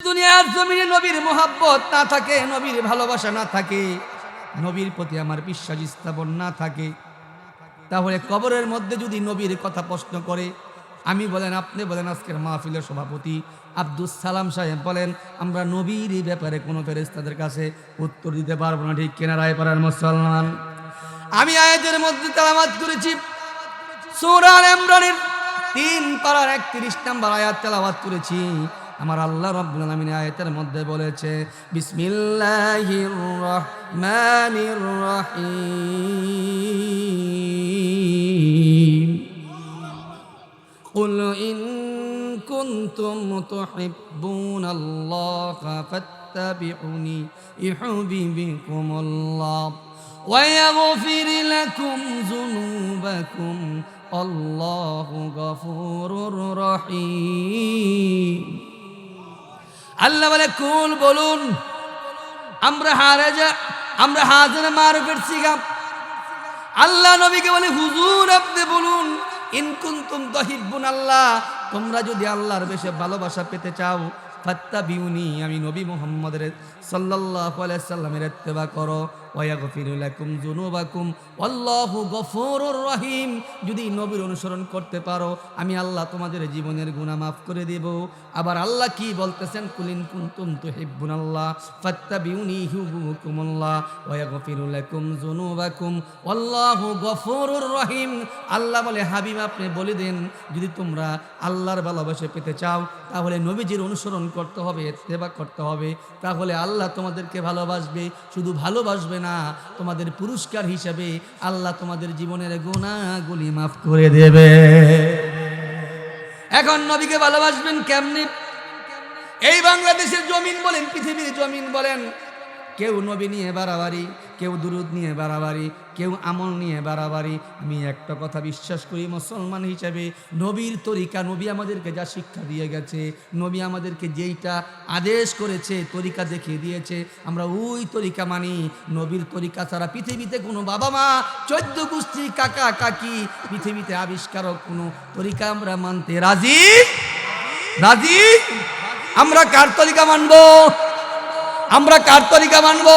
দুনিয়ার জমিনে নবীর মোহাব্বত না থাকে, নবীর ভালোবাসা না থাকে, নবীর প্রতি আমার বিশ্বাস স্থাপন না থাকে। তাহলে কবরের মধ্যে যদি নবীর কথা প্রশ্ন করে, আমি বলেন, আপনি বলেন, আজকের মাহফিলের সভাপতি আব্দুল সালাম সাহেব বলেন, আমরা নবীর ব্যাপারে কোনো ফেরেস্তাদের কাছে উত্তর দিতে পারব না, ঠিক কেনা রায় পাড়ার মুসলমান? আমি আয়াতের মধ্যে তালামাত করেছি সূরার ইমরানের তিন পারার একত্রিশ নম্বর আয়াত তেলাওয়াত করেছি। আমার আল্লাহ রাব্বুল আলামিন আয়াতের মধ্যে বলেছে বিসমিল্লাহির রহমানির রহিম قل إن كنتم تحبون الله فاتبعوني يحببكم الله ويغفر لكم ذنوبكم الله غفور رحيم আল্লাহ বলে, কুল বলুন, আমরা হারে যা আমরা হাজার মারুফের সিগাম আল্লাহ নবীকে বলে, হুজুর, আপনি বলুন ইনকুন্তুম তহিব্বুন আল্লাহ, তোমরা যদি আল্লাহর বেশে ভালোবাসা পেতে চাও ফাত্তা বিউনি আমি নবী মোহাম্মদের আলাইহি সাল্লামের ইত্তেবা করো ওয়াগফিরু লাকুম যুনুবাকুম, আল্লাহু গফুরুর রহিম। যদি নবীর অনুসরণ করতে পারো, আমি আল্লাহ তোমাদের জীবনের গুনাহ মাফ করে দেব। আবার আল্লাহ কি বলতেছেন? কুলিন কুনতুম তুহিব্বুন আল্লাহ ফাত্তাবিউনি ইউহিব্বুকুমুল্লাহ ওয়াগফিরু লাকুম যুনুবাকুম, আল্লাহু গফুরুর রহিম। আল্লাহ বলে, হাবিব আপনি বলে দেন, যদি তোমরা আল্লাহর ভালোবাসা পেতে চাও, তাহলে নবীজির অনুসরণ করতে হবে, ইত্তেবা করতে হবে। তাহলে আল্লাহ তোমাদেরকে ভালোবাসবে, শুধু ভালোবাসবে না, তোমাদের পুরস্কার হিসাবে আল্লাহ তোমাদের জীবনের গুণাগুলি মাফ করে দেবে। এখন নবীকে ভালোবাসবেন কেমনি? এই বাংলাদেশের জমিন বলেন, পৃথিবীর জমিন বলেন, কেউ নবী নিয়ে বাড়াবাড়ি কেউ দুরুদ নিয়ে বাড়াবাড়ি, কেউ আমল নিয়ে বাড়াবাড়ি। আমি একটা কথা বিশ্বাস করি, মুসলমান হিসাবে নবীর তরিকা, নবী আমাদেরকে যা শিক্ষা দিয়ে গেছে, নবী আমাদেরকে যেইটা আদেশ করেছে, তরিকা দেখিয়ে দিয়েছে, আমরা ওই তরিকা মানি। নবীর তরিকা ছাড়া পৃথিবীতে কোনো বাবা মা, চোদ্দ গোষ্ঠী কাকা, কাকি, পৃথিবীতে আবিষ্কারক কোনো তরিকা আমরা মানতে রাজি? রাজি? আমরা কার তরিকা মানবো? আমরা কার তরিকা মানবো?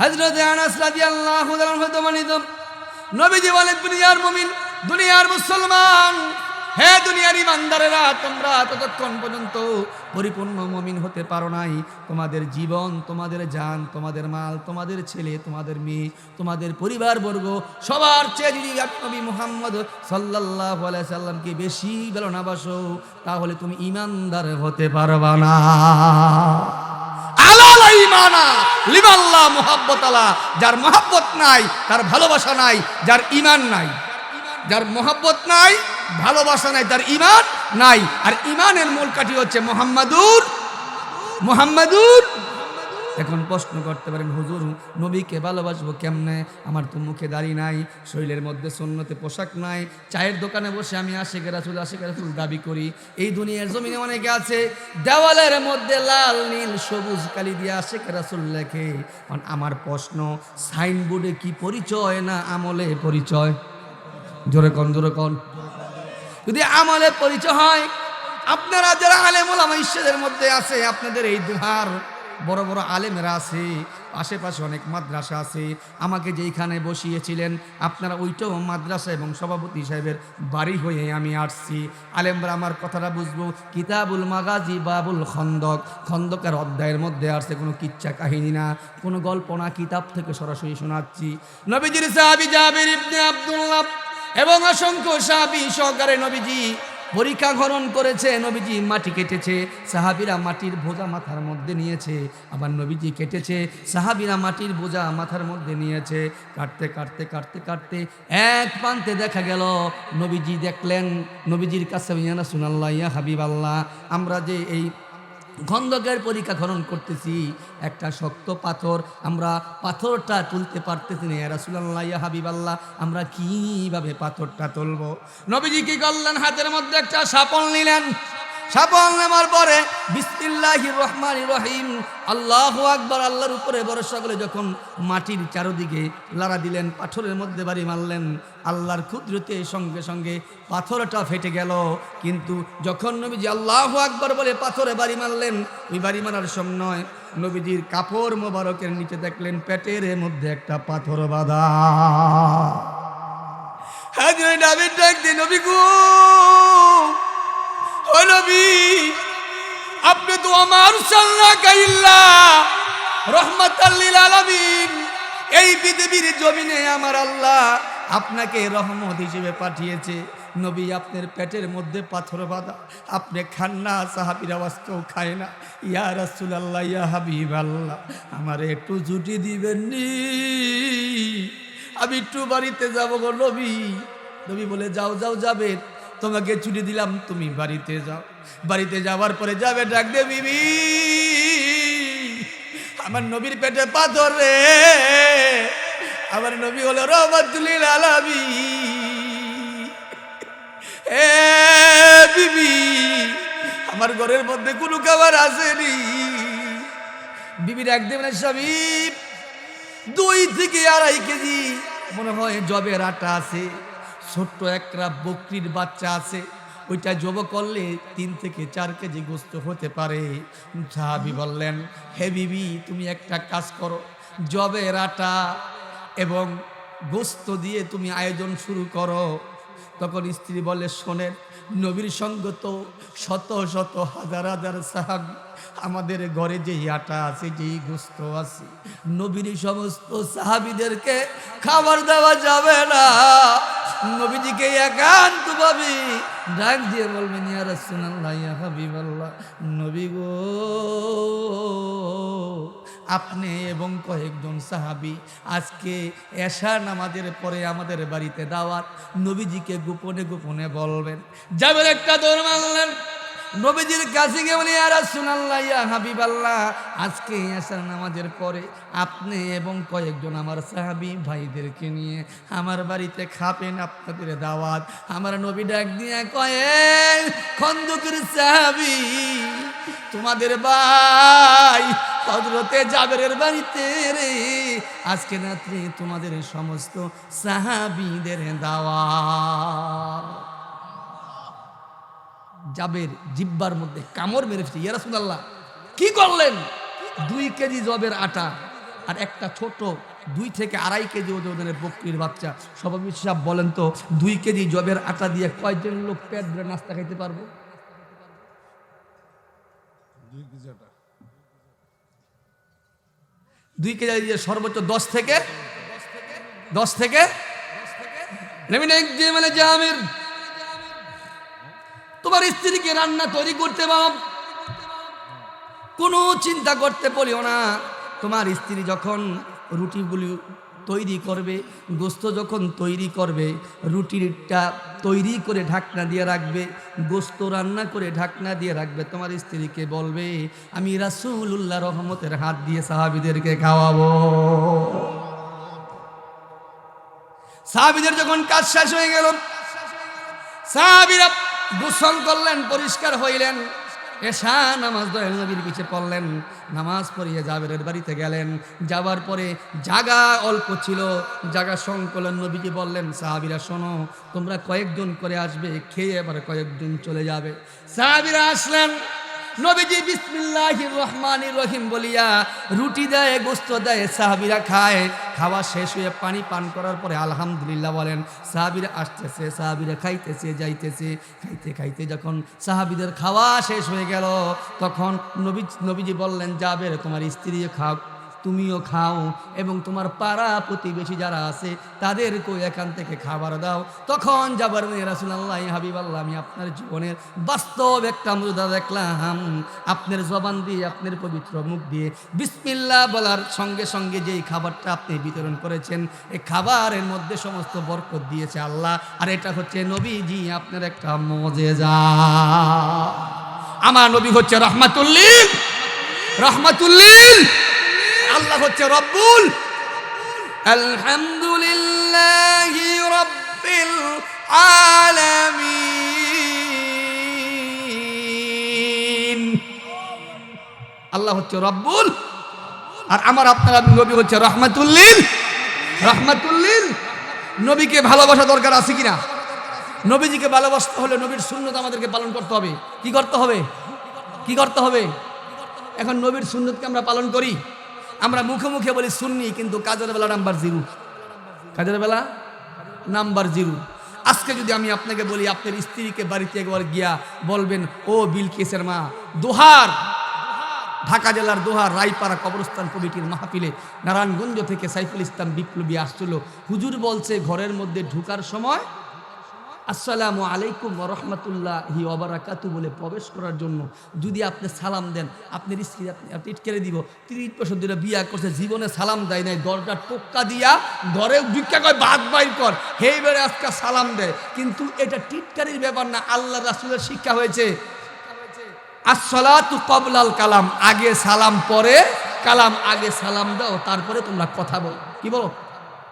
হযরত আনাস তাআলা হতে মানিত নবীজি বলেন, দুনিয়ার মুমিন, দুনিয়ার মুসলমান। হে দুনিয়ার ইমানদারেরা, তোমরা ততক্ষণ পর্যন্ত পরিপূর্ণ মমিন হতে পারো নাই। তোমাদের জীবন, তোমাদের যান তোমাদের মাল, তোমাদের ছেলে, তোমাদের মেয়ে, তোমাদের পরিবারবর্গ, সবার চেয়ে যদি নবী মুহাম্মদ আলাইহি সাল্লামকে বেশি ভালো না বাসো তাহলে তুমি ইমানদার হতে পারবা না। যার মোহাব্বত নাই, তার ভালোবাসা নাই, যার ইমান নাই। যার মোহাব্বত নাই, ভালোবাসা নাই, তার ইমান নাই। আর ইমানের মূল কাঠি হচ্ছে মোহাম্মদুর মোহাম্মদুর এখন প্রশ্ন করতে পারেন, হুজুর, নবীকে ভালোবাসবো কেমনে? আমার তো মুখে দাড়ি নাই, শরীরের মধ্যে সন্ন্যতে পোশাক নাই, চায়ের দোকানে বসে আমি আশেখ রাসুল আশেখ রাসুল দাবি করি। এই দুনিয়ার জমিনে অনেকে আছে, দেওয়ালের মধ্যে লাল, নীল, সবুজ কালি দিয়ে আশেখ রাসুল লেখে। কারণ আমার প্রশ্ন, সাইনবোর্ডে কি পরিচয় না আমলে পরিচয়? জোরে কন জোরে কন। যদি আমলে পরিচয় হয়, আপনারা যারা আলেম ওলামা ঈশ্বরের মধ্যে আছে, আপনাদের এই দুহার বড় বড় আলেমেরা আছে, আশেপাশে অনেক মাদ্রাসা আছে। আমাকে যেইখানে বসিয়েছিলেন, আপনারা ওইটাও মাদ্রাসা এবং সভাপতি সাহেবের বাড়ি হয়ে আমি আসছি। আলেমরা আমার কথাটা বুঝব। কিতাবুল মাগাজি, বাবুল খন্দক। খন্দকের অধ্যায়ের মধ্যে আসছে কোনো কিচ্ছা কাহিনী না, কোনো গল্প না, কিতাব থেকে সরাসরি শোনাচ্ছি। নবীজির সাহাবি জাবির ইবনে আব্দুল্লাহ এবং অসংখ্য সাহাবি সহকারে নবীজি পরীক্ষা ঘরণ করেছে, নবীজি মাটি কেটেছে, সাহাবিরা মাটির বোঝা মাথার মধ্যে নিয়েছে, আবার নবীজি কেটেছে, সাহাবিরা মাটির বোঝা মাথার মধ্যে নিয়েছে, কাটতে কাটতে কাটতে কাটতে এক প্রান্তে দেখা গেল, নবীজি দেখলেন, নবীজির কাছে ইয়ানা সুনাল্লাহ ইয়া হাবিব আল্লাহ আমরা যে এই খন্দকের পরীক্ষা খনন করতেছি। একটা শক্ত পাথর, আমরা পাথরটা তুলতে পারতেছি না। রাসুল্লাহ হাবিবাল্লাহ, আমরা কীভাবে পাথরটা তুলব? নবীজি কি করলেন? হাতের মধ্যে একটা সাপল নিলেন। সাপল নেওয়ার পরে বিসমিল্লাহি রহমান রহিম, আল্লাহ আকবর, আল্লাহর উপরে ভরসা করে যখন মাটির চারদিকে লাড়া দিলেন, পাথরের মধ্যে বাড়ি মারলেন, আল্লাহর ক্ষুদ্রতে সঙ্গে সঙ্গে পাথরটা ফেটে গেল। কিন্তু যখন নবীজি আল্লাহ আকবর বলে পাথরে বাড়ি মারলেন, ওই বাড়ি মারার সময় নবীজির কাপড় মোবারকের নিচে দেখলেন, পেটের মধ্যে একটা পাথর বাঁধা। হাজরে ডাবের ডাক দিয়ে, নবী আপনি তো আমার সাল্লা এই পৃথিবীর জমিনে আমার আল্লাহ আপনাকে রহমত হিসেবে পাঠিয়েছে। নবী, আপনার পেটের মধ্যে পাথর বাঁধা, আপনি খান না, সাহাবির আওয়াজ কেউ খায় না। ইয়া রাসুল আল্লাহ ইয়া হাবিব আল্লাহ আমার একটু জুটি দিবেন নি? আমি একটু বাড়িতে যাব গো নবী। নবী বলে, যাও যাও যাবে তোমাকে ছুটি দিলাম, তুমি বাড়িতে যাও। বাড়িতে যাওয়ার পরে যাবে ডাক দে বিবি। আমার নবীর পেটে পাথর রে। আমার নবী হলো রহমতুল্লিল আলামী এ বিবি, আমার ঘরের মধ্যে কোনো খাবার আসেনি। বিবি বিবির একদিন স্বামী দুই থেকে আড়াই কেজি, মনে হয় জবের আটা আছে। ছোট্ট একটা বকরির বাচ্চা আছে, ওইটা জব করলে তিন থেকে চার কেজি গোস্ত হতে পারে। সাহাবি বললেন, হে বিবি, তুমি একটা কাজ করো, জবের আটা এবং গোস্ত দিয়ে তুমি আয়োজন শুরু করো। তখন স্ত্রী বলে, শোনেন, নবীর সঙ্গ তো শত শত হাজার হাজার সাহাবি, আমাদের ঘরে যেই আটা আছে, যেই গোস্ত আছে, নবীর সমস্ত সাহাবিদেরকে খাবার দেওয়া যাবে না। নবীজিকে একান্ত ভাবি ডাক দিয়ে বলবেন, ইয়া রাসূলুল্লাহ, ইয়া হাবিবাল্লাহ, নবী গো, আপনি এবং কয়েকজন সাহাবি আজকে এশা নামাজের পরে আমাদের বাড়িতে দাওয়াত। নবীজিকে গোপনে গোপনে বলবেন যাবেন একটা দৌড় মারলেন। নবীজির কাছে গিয়ে বলি আর সুনাল্লাহ ইয়া হাবিবাল্লাহ, আজকে আসার নামাজের পরে আপনি এবং কয়েকজন আমার সাহাবি ভাইদেরকে নিয়ে আমার বাড়িতে খাবেন আপনাদের দাওয়াত। আমার নবী ডাক দিয়ে কয়েক খন্দকের সাহাবি, তোমাদের ভাই হজরতে জাবেরের বাড়িতে রে, আজকে রাত্রে তোমাদের সমস্ত সাহাবিদের দাওয়াত। জাবের জিব্বার মধ্যে কামড় মেরে ফেলছে। ইয়ারাসুল্লাহ কি করলেন? দুই কেজি জবের আটা আর একটা ছোট দুই থেকে আড়াই কেজি ওজনের বকরির বাচ্চা। সবাই সাহেব বলেন তো দুই কেজি জবের আটা দিয়ে কয়জন লোক পেট ভরে নাস্তা খাইতে পারব? দুই কেজি দিয়ে সর্বোচ্চ দশ থেকে দশ থেকে মানে জামির তোমার স্ত্রীকে রান্না তৈরি করতে পারো। কোনো চিন্তা করতে বলিও না। তোমার স্ত্রী যখন রুটিগুলি তৈরি করবে, গোস্ত যখন তৈরি করবে, রুটিটা তৈরি করে ঢাকনা দিয়ে রাখবে, গোস্ত রান্না করে ঢাকনা দিয়ে রাখবে, তোমার স্ত্রীকে বলবে, আমি রাসুল্লাহ রহমতের হাত দিয়ে সাহাবিদেরকে খাওয়াবো। সাহাবিদের যখন কাজ শেষ হয়ে গেল, সাহাবিরা গোসল করলেন, পরিষ্কার হইলেন। এসা নামাজ দয়াল নবীর পিছে পড়লেন। নামাজ পড়িয়ে জাবেরের বাড়িতে গেলেন। যাওয়ার পরে জাগা অল্প ছিল। জাগা সংকলন নবীকে বললেন, সাহাবিরা, শোনো, তোমরা কয়েকজন করে আসবে, খেয়ে এবার কয়েকজন চলে যাবে। সাহাবিরা আসলেন। নবীজি বিসমিল্লাহির রহমানির রহিম বলিয়া রুটি দেয়, গোস্ত দেয়, সাহাবিরা খায়। খাওয়া শেষ হয়ে পানি পান করার পরে আলহামদুলিল্লাহ বলেন, সাহাবিরা আসতেছে, সাহাবিরা খাইতেছে, যাইতেছে। খাইতে খাইতে যখন সাহাবিদের খাওয়া শেষ হয়ে গেল, তখন নবী, নবীজি বললেন যাবে তোমার স্ত্রী খাও তুমিও খাও এবং তোমার পাড়া প্রতিবেশী যারা আছে, তাদেরকেও এখান থেকে খাবার দাও। তখন যাবার মেয়ে রাসুল্লাহ হাবিব আল্লাহ আমি আপনার জীবনের বাস্তব একটা মজুদা দেখলাম। আপনার জবান দিয়ে, আপনার পবিত্র মুখ দিয়ে বিসমিল্লা বলার সঙ্গে সঙ্গে যেই খাবারটা আপনি বিতরণ করেছেন, এই খাবারের মধ্যে সমস্ত বরকত দিয়েছে আল্লাহ। আর এটা হচ্ছে নবীজি, আপনার একটা মজেজা আমার নবী হচ্ছে রহমাতুল্লিল। রহমাতুল্লিল। আল্লাহ হচ্ছে রব্বুল আলহামদুলিল্লাহ রব্বিল আলামিন। আল্লাহ হচ্ছে রব্বুল। আর আমার আপনার নবী হচ্ছে রহমাতুল্লিল। রহমাতুল্লিল। নবীকে ভালোবাসা দরকার আছে কিনা? নবীজিকে ভালোবাসতে হলে নবীর শূন্যত আমাদেরকে পালন করতে হবে। কি করতে হবে? কি করতে হবে? এখন নবীর সুন্নতকে আমরা পালন করি। আমরা মুখে মুখে বলি সুন্নি, কিন্তু কাজের বেলা নাম্বার জিরো। কাজের বেলা নাম্বার জিরো। আজকে যদি আমি আপনাকে বলি, আপনার স্ত্রীকে বাড়িতে একবার গিয়া বলবেন, ও বিলকিসের মা, দোহার, ঢাকা জেলার দোহার, রায়পাড়া কবরস্থান কমিটির মাহফিলে নারায়ণগঞ্জ থেকে সাইফুল ইসলাম বিপ্লবী আসছিল। হুজুর বলছে, ঘরের মধ্যে ঢুকার সময় আসসালামু আলাইকুম রহমতুল্লাহি ওবরাকাতু বলে প্রবেশ করার জন্য যদি আপনি সালাম দেন, আপনি স্ত্রী আপনি ইটকেরে দিব। তিরিশ বছর ধরে বিয়া করছে, জীবনে সালাম দেয় নাই, দরজা টোক্কা দিয়া ঘরে ভিক্ষা কয়, বাদ বাইর কর। হেইবারে আজকে সালাম দেয়। কিন্তু এটা টিটকারির ব্যাপার না, আল্লাহ রাসুলের শিক্ষা হয়েছে। আসসালাতু কবলাল কালাম, আগে সালাম পরে কালাম, আগে সালাম দাও, তারপরে তোমরা কথা বলো। কি বলো?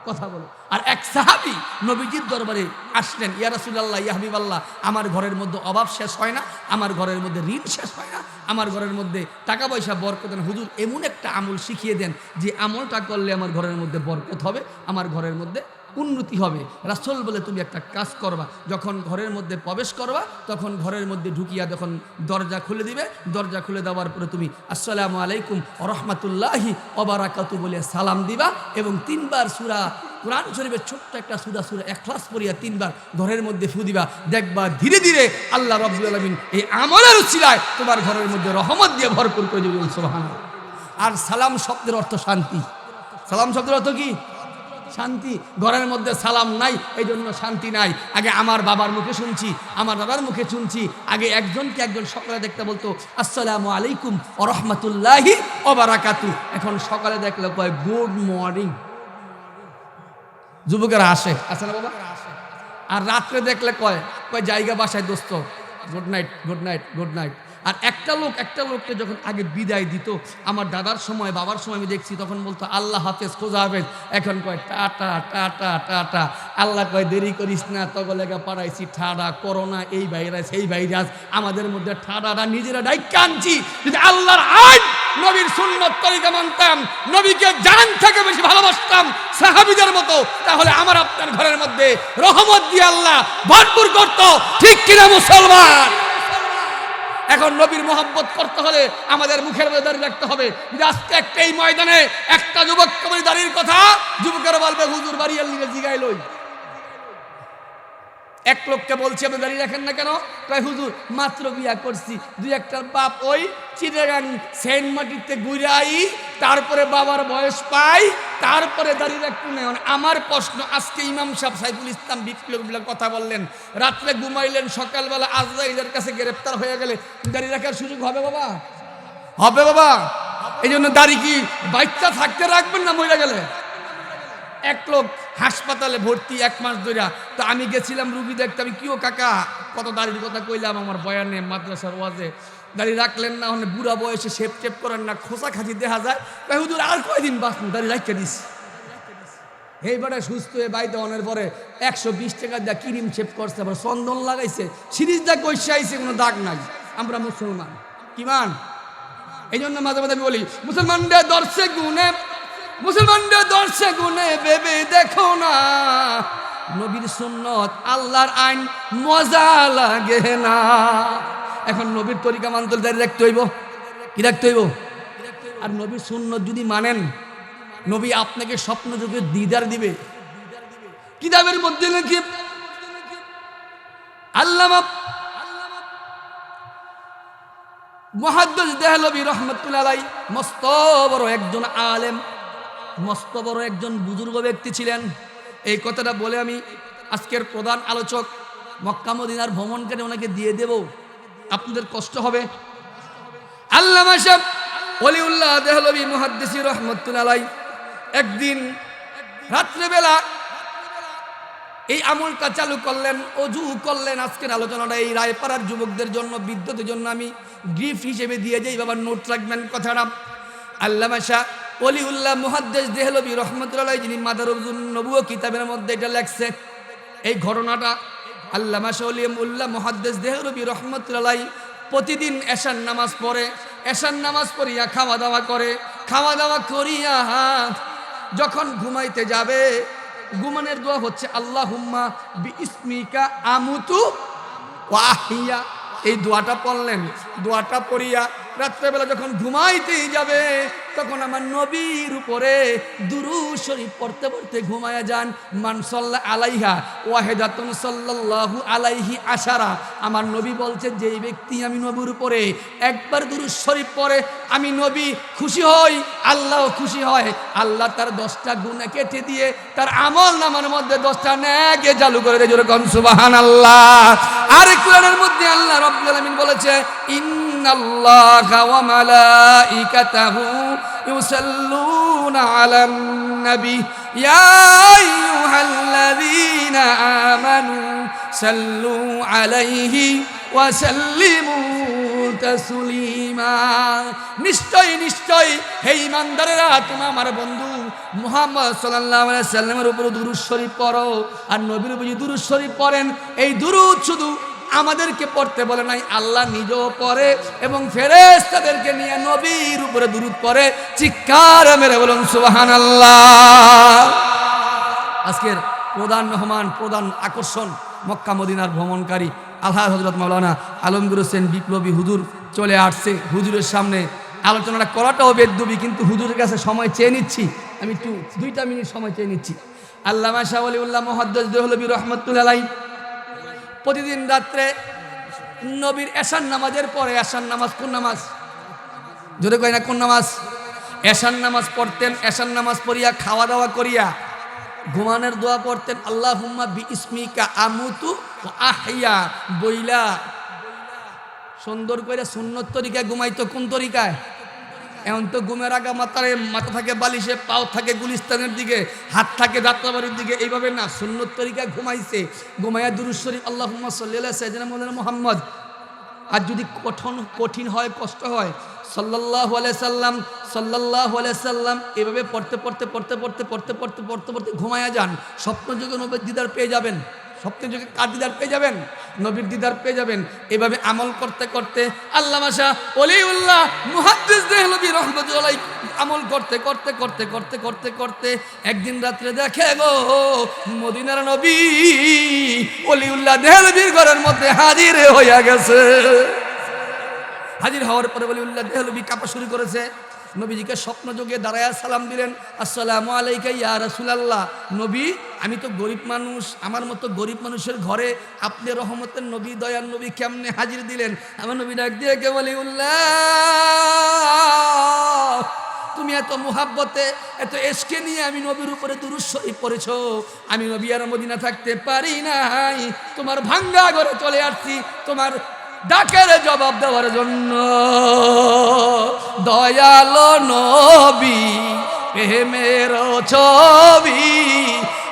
কথা বলো। আর এক সাহাবি নবীজির দরবারে আসলেন, ইয়া রাসূলুল্লাহ, ইয়া হাবিবাল্লাহ, আমার ঘরের মধ্যে অভাব শেষ হয় না, আমার ঘরের মধ্যে ঋণ শেষ হয় না, আমার ঘরের মধ্যে টাকা পয়সা বরকত হুজুর, এমন একটা আমল শিখিয়ে দেন যে আমলটা করলে আমার ঘরের মধ্যে বরকত হবে, আমার ঘরের মধ্যে উন্নতি হবে। রাসল বলে, তুমি একটা কাজ করবা, যখন ঘরের মধ্যে প্রবেশ করবা, তখন ঘরের মধ্যে ঢুকিয়া যখন দরজা খুলে দিবে, দরজা খুলে দেওয়ার পরে তুমি আসসালামু আলাইকুম, রহমাতুল্লাহি অবারাকাতু বলে সালাম দিবা এবং তিনবার সুরা কোরআন শরীফের ছোট্ট একটা সুরা সুরা এক ক্লাস পড়িয়া তিনবার ঘরের মধ্যে ফু দিবা। দেখবা ধীরে ধীরে আল্লাহ রব্বুল আলমিন এই আমলের উচিলায় তোমার ঘরের মধ্যে রহমত দিয়ে ভরপুর করে সোহান আর সালাম শব্দের অর্থ শান্তি। সালাম শব্দের অর্থ কি? শান্তি, ঘরের মধ্যে সালাম নাই এই জন্য শান্তি নাই। আগে আমার বাবার মুখে শুনছি, আমার দাদার মুখে শুনছি। আগে একজনকে একজন সকালে দেখতে বলতো, আসসালামু আলাইকুম ও রহমতুল্লাহি অবারাকাতু এখন সকালে দেখলে কয়, গুড মর্নিং। যুবকেরা আসে আসে না বাবা? আর রাত্রে দেখলে কয় কয়, জায়গা বাসায়, দোস্ত। Good night good night good night. আর একটা লোক, একটা লোককে যখন আগে বিদায় দিত, আমার দাদার সময়, বাবার সময় আমি দেখছি, তখন বলতো, আল্লাহ হাফেজ, খোঁজা হাফেজ। এখন কয় টাটা টাটা টাটা আল্লাহ কয়, দেরি করিস না তগলেগা পাড়াইছি, ঠাডা করোনা এই ভাইরাস এই ভাইরাস। আমাদের মধ্যে ঠাডাটা নিজেরা ডাইকা আনছি, যদি আল্লাহর আইন, নবীর সুন্নত তরিকা মানতাম, নবীকে জান থেকে বেশি ভালোবাসতাম, সাহাবিদের মতো, তাহলে আমার আপনার ঘরের মধ্যে রহমত দিয়ে আল্লাহ ভরপুর করত। ঠিক কিনা মুসলমান? এখন নবীর মোহাম্মত করতে হলে আমাদের মুখের মধ্যে দাঁড়িয়ে রাখতে হবে। যদি আজকে একটা এই ময়দানে একটা যুবক কবি দাঁড়িয়ে কথা, যুবকের বলবে, হুজুর বাড়ি আল্লিগে জিগাই লই। এক লোককে বলছি, আপনি দাঁড়িয়ে রাখেন না কেন? কয়, হুজুর, মাত্র বিয়া করছি। দুই একটা বাপ ওই চিটাগাং সেন্ট মাটিতে ঘুরাই তারপরে বাবার বয়স পাই, তারপরে দাঁড়িয়ে রাখতে নেই। মানে আমার প্রশ্ন, আজকে ইমাম সাহেব সাইফুল ইসলাম বিপ্লব কথা বললেন। রাত্রে ঘুমাইলেন, সকালবেলা আজরাইলের কাছে গ্রেপ্তার হয়ে গেলে দাঁড়িয়ে রাখার সুযোগ হবে বাবা? হবে বাবা? এই জন্য দাড়ি কি বাচ্চা থাকতে রাখবেন না মহিলা গেলে? এক লোক হাসপাতালে ভর্তি এক মাস ধরে তো আমি গেছিলাম রুগী দেখতে, আমি কিও কাকা? কত দাড়ির কথা কইলাম আমার বয়ানে, মাদ্রাসার ওয়াজে। দাড়ি রাখলেন না হলে বুড়া বয়সে শেপ টেপ করেন না, খোসা খাঁচি দেখা যায়। তাই হুজুর, আর কয়দিন বাঁচুন দাড়ি রাখিয়ে দিস। এইবারে সুস্থ হয়ে বাড়িতে অনের পরে একশো বিশ টাকা দিয়ে ক্রিম শেপ করছে, আবার চন্দন লাগাইছে। সিরিজ দা কইসে আইছে, কোনো দাগ নাই। আমরা মুসলমান। কি মান এই জন্য মাঝে মাঝে আমি বলি মুসলমানদের দর্শে গুনে মুসলমানদের দর্শে গুনে ভেবে দেখো না। নবীর সুন্নত, আল্লাহর আইন মজা লাগে না। এখন নবীর তরিকা মানতল দাঁড়িয়ে রাখতে হইব। কি রাখতে হইব? আর নবীর সুন্নত যদি মানেন, নবী আপনাকে স্বপ্ন যুগে দিদার দিবে। কিতাবের মধ্যে নাকি আল্লামা মহাদ্দাস দেহলবি রহমতুল্লাহ মস্ত বড় একজন আলেম। মস্ত বড় একজন বুজুর্গ ব্যক্তি ছিলেন। এই কথাটা বলে আমি আজকের প্রধান আলোচক মক্কা মদিনার ভ্রমণকারী ওনাকে দিয়ে দেব। আপনাদের কষ্ট হবে। আল্লাহ সাহেব অলিউল্লাহ দেহলবি মহাদ্দেসি রহমতুল্লাহ একদিন রাত্রেবেলা এই আমলটা চালু করলেন, অজু করলেন। আজকের আলোচনাটা এই রায়পাড়ার যুবকদের জন্য বিদ্যুতের জন্য আমি গিফট হিসেবে দিয়ে যাই বাবা নোট রাখবেন কথাটা। আল্লামা শাহ অলিউল্লাহ মুহাদ্দেস দেহলবি রহমতুল্লাহ যিনি মাদারুল নবুয় কিতাবের মধ্যে এটা লেখছে এই ঘটনাটা আল্লামা শাহ উল্লাহ মুহাদ্দেস দেহলবি রহমতুল্লাহ প্রতিদিন এশার নামাজ পড়ে এশার নামাজ পড়িয়া খাওয়া দাওয়া করে খাওয়া দাওয়া করিয়া যখন ঘুমাইতে যাবে ঘুমানের দোয়া হচ্ছে আল্লাহ হুম্মা বি ইসমিকা আমুতু ওয়াহিয়া এই দোয়াটা পড়লেন দোয়াটা পড়িয়া রাত্রেবেলা যখন ঘুমাইতেই যাবে তখন আমার নবীর উপরে দুরু শরীফ পড়তে পড়তে ঘুমায়া যান। মানসল্লা আলাইহা ওয়াহেদাতুন সাল্লাল্লাহু আলাইহি আশারা। আমার নবী বলছে, যেই ব্যক্তি আমি নবীর উপরে একবার দুরু শরীফ পড়ে, আমি নবী খুশি হই, আল্লাহ খুশি হয়। আল্লাহ তার দশটা গুণা কেটে দিয়ে তার আমল নামার মধ্যে দশটা ন্যাকে চালু করে দেয়। জোরে কন সুবাহান আল্লাহ আর কোরআনের মধ্যে আল্লাহ রব্বুল বলেছে ইন্নাল্লাহা ওয়া মালাইকাতাহু ইউসাল্লুনা আলান নবী। ইয়া আইয়ুহাল্লাযীনা আমানু সাল্লু আলাইহি ওয়া সাল্লিমু তাসলিমা। নিশ্চয় নিশ্চয় হে ইমানদারেরা তুমি আমার বন্ধু মুহাম্মদ সাল্লাল্লাহু আলাইহি সাল্লামের উপর দুরূদ শরীফ পড়ো। আর নবীর উপর দুরূদ শরীফ পড়েন, এই দুরূদ শুধু আমাদেরকে পড়তে বলে নাই, আল্লাহ নিজেও পড়ে এবং ফেরেশতাদেরকে নিয়ে নবীর উপরে দুরূদ পড়ে। চিৎকার মেরে বলুন, সুবহানাল্লাহ। আজকের প্রধান রহমান প্রধান আকর্ষণ, মক্কা মদিনার ভ্রমণকারী আল্লাহ হজরত মৌলানা আলমগুর হোসেন বিপ্লবী হুজুর চলে আসছে। হুজুরের সামনে আলোচনাটা করাটাও বেদবি, কিন্তু হুজুরের কাছে সময় চেয়ে নিচ্ছি। আমি একটু, দুইটা মিনিট সময় চেয়ে নিচ্ছি। আল্লামা শাহ আলিউল্লাহ মহাদ্দস দেহলবী রহমতুল্লাহ প্রতিদিন রাত্রে নবীর এশান নামাজের পরে এশান নামাজ কোন নামাজ? যদি কয় না, কোন নামাজ? এশান নামাজ পড়তেন এশান নামাজ পড়িয়া খাওয়া দাওয়া করিয়া, ঘুমানের দোয়া পড়তেন আল্লাহ হুম্মা বি ইসমিকা আমুতু আহিয়া বইলা। সুন্দর করে সুন্নত তরিকায় ঘুমাইতো কোন তরিকায়? এখন তো ঘুমের আগা মাথায় মাথা থাকে, বালিশে পাও থাকে, গুলিস্তানের দিকে, হাত থাকে যাত্রাবাড়ির দিকে, এইভাবে না, সুন্নত তরিকায় ঘুমাইছে। ঘুমাইয়া দুরুজ শরীফ আল্লাহ সাল্লাহ মোহাম্মদ। আর যদি কঠন, কঠিন হয়, কষ্ট হয় সাল্লাহ সাল্লাম সাল্লাহ সাল্লাম, এভাবে পড়তে পড়তে পড়তে পড়তে পড়তে পড়তে পড়তে পড়তে ঘুমায়া যান। স্বপ্ন যুগে নবীর দিদার পেয়ে যাবেন। স্বপ্ন যুগে কার দিদার পেয়ে যাবেন, নবীর দিদার পেয়ে যাবেন, এভাবে আমল করতে করতে আল্লাহ মাসা অলিউল্লাহ মুহাদ্দিস দেহলবি রহমতুল্লাহ আমল করতে করতে করতে করতে করতে করতে একদিন রাত্রে দেখে গো মদিনার নবী অলিউল্লাহ দেহলবির ঘরের মধ্যে হাজির হইয়া গেছে। হাজির হওয়ার পরে বলি উল্লাহ দেহলবি কাপা শুরু করেছে। নবীজিকে স্বপ্ন যোগে দাঁড়ায়া সালাম দিলেন, আসসালামু আলাইকা ইয়া রাসূলুল্লাহ। নবী, আমি তো গরিব মানুষ, আমার মতো গরিব মানুষের ঘরে আপনি রহমতের নবী, দয়ার নবী কেমনে হাজির দিলেন? আমার নবী ডাক দিয়ে কে বলি, উল্লাহ, তুমি এত মুহাব্বতে, এত এসকে নিয়ে আমি নবীর উপরে দুরুজ শরীফ পড়েছ। আমি নবী আর মদিনা থাকতে পারি নাই। তোমার ভাঙ্গা ঘরে চলে আসছি, তোমার ডাকের জবাব দেওয়ার জন্য। দয়াল নবী, প্রেমের ছবি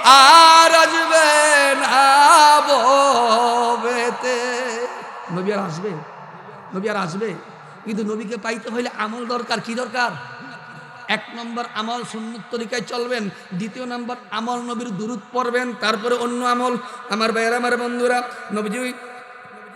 আর আসবে না নবী আর আসবে? নবী আর আসবে? কিন্তু নবীকে পাইতে হইলে আমল দরকার, কি দরকার? এক নম্বর আমল সুন্নত তরিকায় চলবেন, দ্বিতীয় নম্বর আমল নবীর দূরত পড়বেন, তারপরে অন্য আমল। আমার ভাইয়ের, আমার বন্ধুরা, নবীজি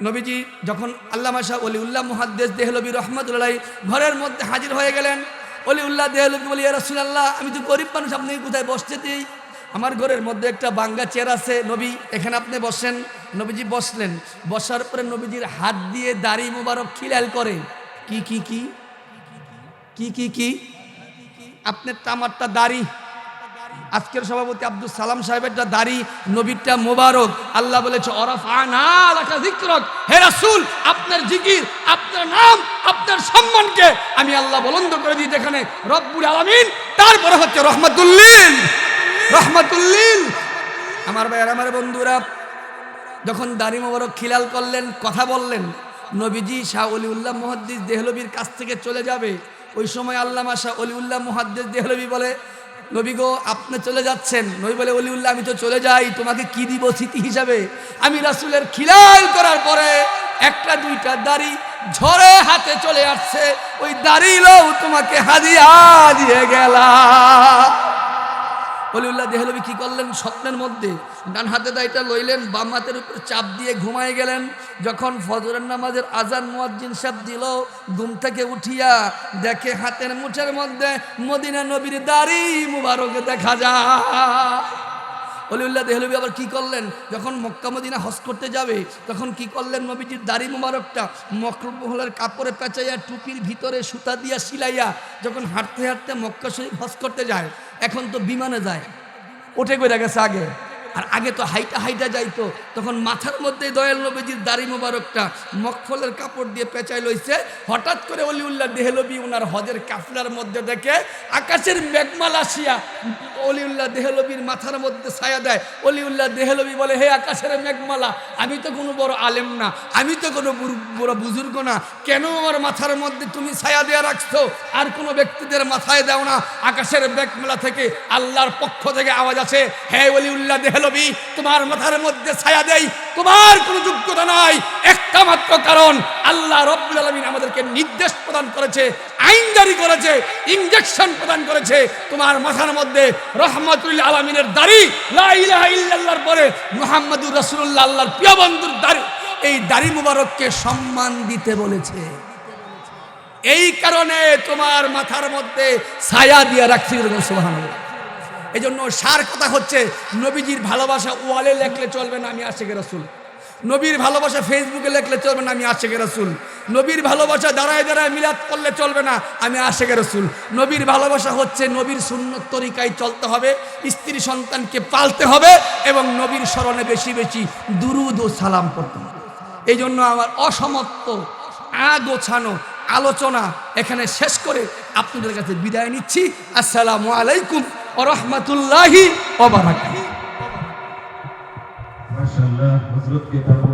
নবীজি যখন আল্লাহ শাহ অলি উল্লাহ মুহাদ্দেস দেহলবী রহমতুল্লাহ ঘরের মধ্যে হাজির হয়ে গেলেন অলি উল্লাহ দেহলবী বলি রসুল্লাহ আমি তো গরিব মানুষ, আপনি কোথায় বসতে দিই আমার ঘরের মধ্যে একটা বাঙ্গা চেয়ার আছে, নবী, এখানে আপনি বসেন। নবীজি বসলেন। বসার পরে নবীজির হাত দিয়ে দাড়ি মোবারক খিলাল করে। কি কি কি? কি কি কি? আপনার তামারটা দাড়ি আজকের সভাপতি আব্দুল সালাম সাহেবেরটা দাড়ি, নবীরটা মোবারক। আল্লাহ বলেছে অরফ আনাকা যিকরক। হে রাসূল, আপনার জিকির, আপনার নাম, আপনার সম্মানকে আমি আল্লাহ বলন্দ করে দিই যেখানে রব্বুল আলামিন, তারপরে হচ্ছে রহমাতুল্লিল রহমাতুল্লিল আমার ভাইয়ের, আমার বন্ধুরা, যখন দাড়ি মোবারক খিলাল করলেন, কথা বললেন, নবীজি শাহ অলিউল্লাহ মুহাদ্দিস দেহলবির কাছ থেকে চলে যাবে। ওই সময় আল্লামা শাহ অলিউল্লাহ মুহাদ্দিস দেহলবি বলে নবী গো, আপনি চলে যাচ্ছেন। নবী বলে, অলিউল্লাহ, আমি তো চলে যাই, তোমাকে কি দিব স্মৃতি হিসাবে? আমি রাসুলের খিলাল করার পরে একটা, দুইটা দাড়ি ঝরে হাতে চলে আসছে। ওই দাড়িলেও তোমাকে হাদিয়া দিয়ে গেলা অলিউল্লাহ দেহলবি কি করলেন? স্বপ্নের মধ্যে ডান হাতে দায়টা লইলেন, বাম হাতের উপর চাপ দিয়ে ঘুমায় গেলেন। যখন ফজরের নামাজের আজান মুয়াজ্জিন সাহেব দিল, ঘুম থেকে উঠিয়া দেখে হাতের মুঠের মধ্যে মদিনা নবীর দাড়ি মুবারক দেখা যায়। অলিউল্লাহ দেহলবি আবার কি করলেন? যখন মক্কা মদিনা হজ করতে যাবে, তখন কি করলেন? নবীজির দাড়ি মুবারকটা মকরুমহলের কাপড়ে পেঁচাইয়া টুপির ভিতরে সুতা দিয়া সিলাইয়া যখন হাঁটতে হাঁটতে মক্কা শরীফ হজ করতে যায় এখন তো বিমানে যায়। উঠে করে গেছে আগে। আর আগে তো হাইটা হাইটা যাইতো, তখন মাথার মধ্যে দয়াল নবীজির দাড়ি মোবারকটা মকফলের কাপড় দিয়ে পেঁচাই লইছে। হঠাৎ করে অলিউল্লাহ দেহলবি ওনার হজের কাফলার মধ্যে দেখে আকাশের মেঘমাল আসিয়া অলিউল্লাহ দেহলবির মাথার মধ্যে ছায়া দেয়। অলিউল্লাহ দেহলবি বলে, হে আকাশের মেঘমালা, আমি তো কোনো বড় আলেম না, আমি তো কোনো বুড়- বুজুর্গ না। কেন আমার মাথার মধ্যে তুমি ছায়া দেওয়া রাখছো? আর কোনো ব্যক্তিদের মাথায় দাও না। আকাশের মেঘমালা থেকে আল্লাহর পক্ষ থেকে আওয়াজ আছে হে অলিউল্লাহ দেহলবি তোমার মাথার মধ্যে ছায়া দেই, তোমার কোনো যোগ্যতা নাই। একটা মাত্র কারণ, আল্লাহ রব্বুল আলমিন আমাদেরকে নির্দেশ প্রদান করেছে, আইন জারি করেছে ইঞ্জেকশন প্রদান করেছে। তোমার মাথার মধ্যে রহমতুল আলমিনের দাড়ি, লা পরে মুহাম্মদুর রাসূলুল্লাহ, আল্লাহর প্রিয় বন্ধুর দাড়ি, এই দাড়ি মুবারককে সম্মান দিতে বলেছে। এই কারণে তোমার মাথার মধ্যে ছায়া দিয়ে রাখছি, সুবহানাল্লাহ। এই জন্য সার কথা হচ্ছে, নবীজির ভালোবাসা ওয়ালে লেখলে চলবে না আমি আশেখের রসুল। নবীর ভালোবাসা ফেসবুকে লেখলে চলবে না আমি আশেখের রসুল। নবীর ভালোবাসা দাঁড়ায় দাঁড়ায় মিলাদ করলে চলবে না আমি আশেখের রসুল। নবীর ভালোবাসা হচ্ছে নবীর সুন্নত তরিকায় চলতে হবে, স্ত্রী সন্তানকে পালতে হবে এবং নবীর স্মরণে বেশি বেশি দুরুদ ও সালাম করতে হবে। এই জন্য আমার অসমত্ব আগোছানো আলোচনা এখানে শেষ করে আপনাদের কাছে বিদায় নিচ্ছি। আসসালামু আলাইকুম। ও রহমতুল্লাহি মাশাআল্লাহ হযরতকে ধন্যবাদ